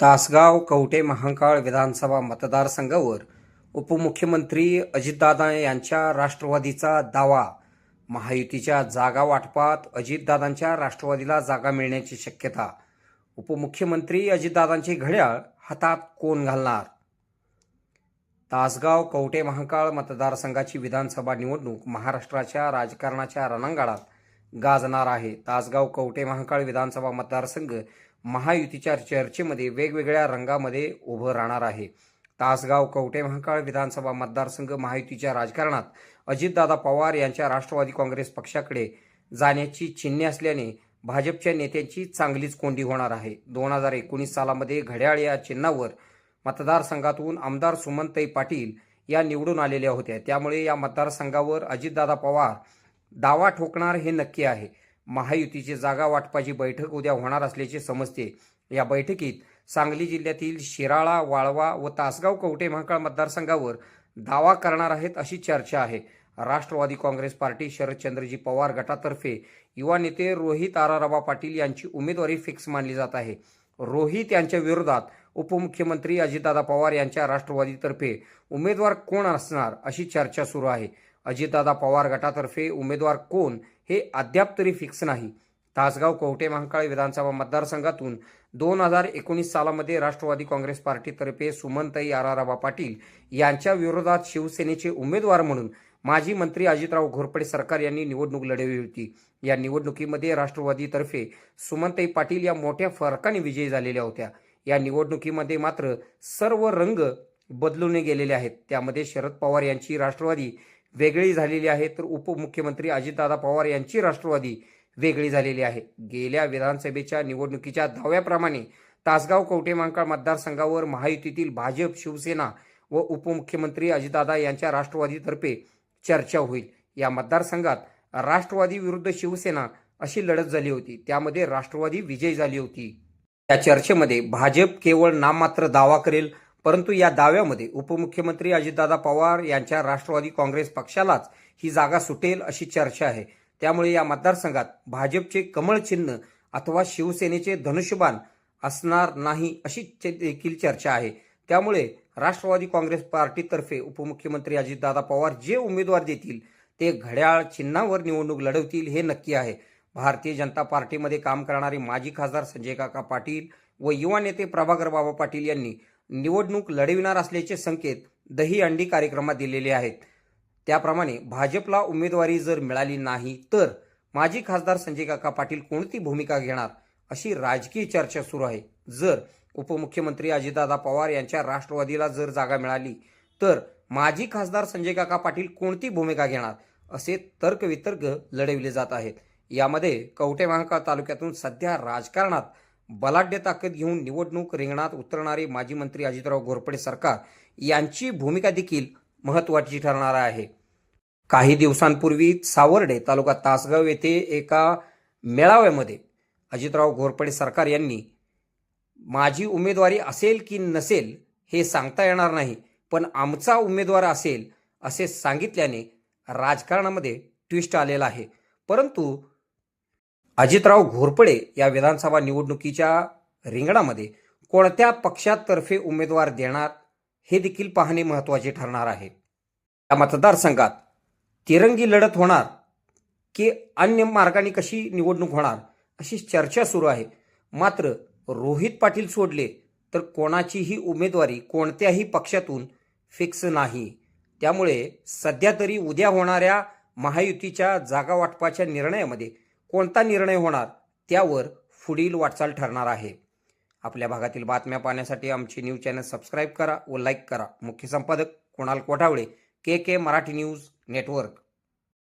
तासगाव कवटे महांकाळ विधानसभा मतदारसंघावर उपमुख्यमंत्री अजितदादा यांच्या राष्ट्रवादीचा दावा. महायुतीच्या जागा वाटपात अजितदादांच्या राष्ट्रवादीला जागा मिळण्याची शक्यता. उपमुख्यमंत्री अजितदादांची घड्याळ हातात कोण घालणार? तासगाव कवटे महांकाळ मतदारसंघाची विधानसभा निवडणूक महाराष्ट्राच्या राजकारणाच्या रणांगणात गाजणार आहे. तासगाव कवटे महांकाळ विधानसभा मतदारसंघ महायुतीच्या चर्चेमध्ये वेगवेगळ्या रंगामध्ये उभं राहणार आहे. तासगाव कवटे महाकाळ विधानसभा मतदारसंघ महायुतीच्या राजकारणात अजितदादा पवार यांच्या राष्ट्रवादी काँग्रेस पक्षाकडे जाण्याची चिन्हे असल्याने भाजपच्या नेत्यांची चांगलीच कोंडी होणार आहे. दोन हजार एकोणीस सालामध्ये घड्याळ या चिन्हावर मतदारसंघातून आमदार सुमनताई पाटील या निवडून आलेल्या होत्या. त्यामुळे या मतदारसंघावर अजितदादा पवार दावा ठोकणार हे नक्की आहे. महायुतीची जागा वाटपाची बैठक उद्या होणार असल्याचे समजते. या बैठकीत सांगली जिल्ह्यातील शिराळा वाळवा व तासगाव कवटे महाकाळ मतदारसंघावर दावा करणार आहेत अशी चर्चा आहे. राष्ट्रवादी काँग्रेस पार्टी शरदचंद्रजी पवार गटातर्फे युवा नेते रोहित आराराबा पाटील यांची उमेदवारी फिक्स मानली जात आहे. रोहित यांच्या विरोधात उपमुख्यमंत्री अजितदादा पवार यांच्या राष्ट्रवादीतर्फे उमेदवार कोण असणार अशी चर्चा सुरू आहे. अजितदादा पवार गटातर्फे उमेदवार कोण हे अद्याप तरी फिक्स नाही. तासगाव कवठे महांकाळ विधानसभा मतदारसंघातून दोन हजार एकोणीस सालामध्ये राष्ट्रवादी काँग्रेस पार्टीतर्फे सुमनताई आराराबा पाटील यांच्या विरोधात शिवसेनेचे उमेदवार म्हणून माजी मंत्री अजितराव घोरपडे सरकार यांनी निवडणूक लढवली होती. या निवडणुकीमध्ये राष्ट्रवादीतर्फे सुमनताई पाटील या मोठ्या फरकाने विजयी झालेल्या होत्या. या निवडणुकीमध्ये मात्र सर्व रंग बदलून गेलेले आहेत. त्यामध्ये शरद पवार यांची राष्ट्रवादी वेगळी झालेली आहे तर उपमुख्यमंत्री अजितदादा पवार यांची राष्ट्रवादी वेगळी झालेली आहे. गेल्या विधानसभेच्या निवडणुकीच्या दाव्याप्रमाणे तासगाव कवटेमांकाळ मतदारसंघावर महायुतीतील भाजप शिवसेना व उपमुख्यमंत्री अजितदादा यांच्या राष्ट्रवादीतर्फे चर्चा होईल. या मतदारसंघात राष्ट्रवादी विरुद्ध शिवसेना अशी लढत झाली होती. त्यामध्ये राष्ट्रवादी विजयी झाली होती. या चर्चेमध्ये भाजप केवळ नाममात्र दावा करेल परंतु या दाव्यामध्ये उपमुख्यमंत्री अजितदादा पवार यांच्या राष्ट्रवादी काँग्रेस पक्षालाच ही जागा सुटेल अशी चर्चा आहे. त्यामुळे या मतदारसंघात भाजपचे कमळ चिन्ह अथवा शिवसेनेचे धनुष्यबाण असणार नाही अशी देखील चर्चा आहे. त्यामुळे राष्ट्रवादी काँग्रेस पार्टीतर्फे उपमुख्यमंत्री अजितदादा पवार जे उमेदवार देतील ते घड्याळ चिन्हावर निवडणूक लढवतील हे नक्की आहे. भारतीय जनता पार्टीमध्ये काम करणारे माजी खासदार संजय काका पाटील व युवा नेते प्रभाकर बाबा पाटील यांनी निवडणूक लढविणार असल्याचे संकेत दही अंडी कार्यक्रमात दिलेले आहेत. त्याप्रमाणे भाजपला उमेदवारी जर मिळाली नाही तर माजी खासदार संजय काका पाटील कोणती भूमिका घेणार अशी राजकीय चर्चा सुरू आहे. जर उपमुख्यमंत्री अजितदादा पवार यांच्या राष्ट्रवादीला जर जागा मिळाली तर माजी खासदार संजय काका पाटील कोणती भूमिका घेणार असे तर्कवितर्क लढविले जात आहेत. यामध्ये कवठे महाकाळ तालुक्यातून सध्या राजकारणात बलाढ्य ताकद घेऊन निवडणूक रिंगणात उतरणारे माजी मंत्री अजितराव घोरपडे सरकार यांची भूमिका देखील महत्त्वाची ठरणार आहे. काही दिवसांपूर्वी सावर्डे तालुका तासगाव येथे एका मेळाव्यामध्ये अजितराव घोरपडे सरकार यांनी माझी उमेदवारी असेल की नसेल हे सांगता येणार नाही पण आमचा उमेदवार असेल असे सांगितल्याने राजकारणामध्ये ट्विस्ट आलेला आहे. परंतु अजितराव घोरपडे या विधानसभा निवडणुकीच्या रिंगणामध्ये कोणत्या पक्षातर्फे उमेदवार देणार हे देखील पाहणे महत्त्वाचे ठरणार आहे. या मतदारसंघात तिरंगी लढत होणार की अन्य मार्गाने कशी निवडणूक होणार अशी चर्चा सुरू आहे. मात्र रोहित पाटील सोडले तर कोणाचीही उमेदवारी कोणत्याही पक्षातून फिक्स नाही. त्यामुळे सध्या तरी उद्या होणाऱ्या महायुतीच्या जागावाटपाच्या निर्णयामध्ये कोणता निर्णय होणार त्यावर पुढील वाटचाल ठरणार आहे. आपल्या भागातील बातम्या पाहण्यासाठी आमचे न्यूज चॅनल सबस्क्राईब करा व लाईक करा. मुख्य संपादक Kunal Kothawale K K Marathi news network.